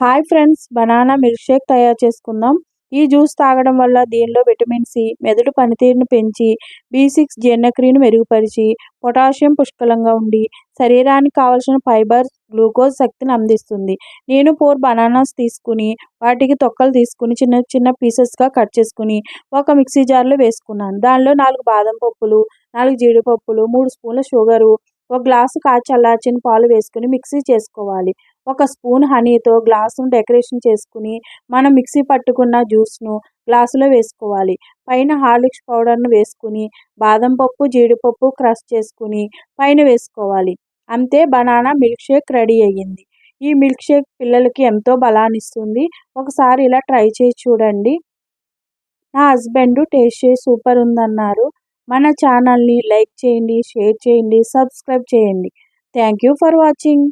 Hi friends banana milk shake తయారు చేసుకుందాం. ఈ జ్యూస్ తాగడం వల్ల దీనిలో విటమిన్ సి మెదడు పనితీరును పెంచి బి సిక్స్ జీర్ణక్రియను మెరుగుపరిచి పొటాషియం పుష్కలంగా ఉండి శరీరానికి కావలసిన ఫైబర్ గ్లూకోజ్ శక్తిని అందిస్తుంది. నేను ఫోర్ బనానాస్ తీసుకుని వాటికి తొక్కలు తీసుకుని చిన్న చిన్న పీసెస్గా కట్ చేసుకుని ఒక మిక్సీ జార్లో వేసుకున్నాను. దానిలో నాలుగు బాదం పప్పులు నాలుగు జీడిపప్పులు మూడు స్పూన్ల షుగరు ఒక గ్లాసు కాచి చల్లార్చిన పాలు వేసుకుని మిక్సీ చేసుకోవాలి. ఒక స్పూన్ హనీతో గ్లాసును డెకరేషన్ చేసుకుని మనం మిక్సీ పట్టుకున్న జ్యూస్ను గ్లాసులో వేసుకోవాలి. పైన హార్లిక్స్ పౌడర్ను వేసుకుని బాదం పప్పు జీడిపప్పు క్రష్ చేసుకుని పైన వేసుకోవాలి. అంతే బనానా మిల్క్ షేక్ రెడీ అయ్యింది. ఈ మిల్క్ షేక్ పిల్లలకి ఎంతో బలాన్ని ఇస్తుంది ఒకసారి ఇలా ట్రై చేసి చూడండి. నా హస్బెండ్ టేస్ట్ చేసి సూపర్ ఉందన్నారు. మన ఛానల్ని లైక్ చేయండి షేర్ చేయండి సబ్స్క్రైబ్ చేయండి. Thank you for watching.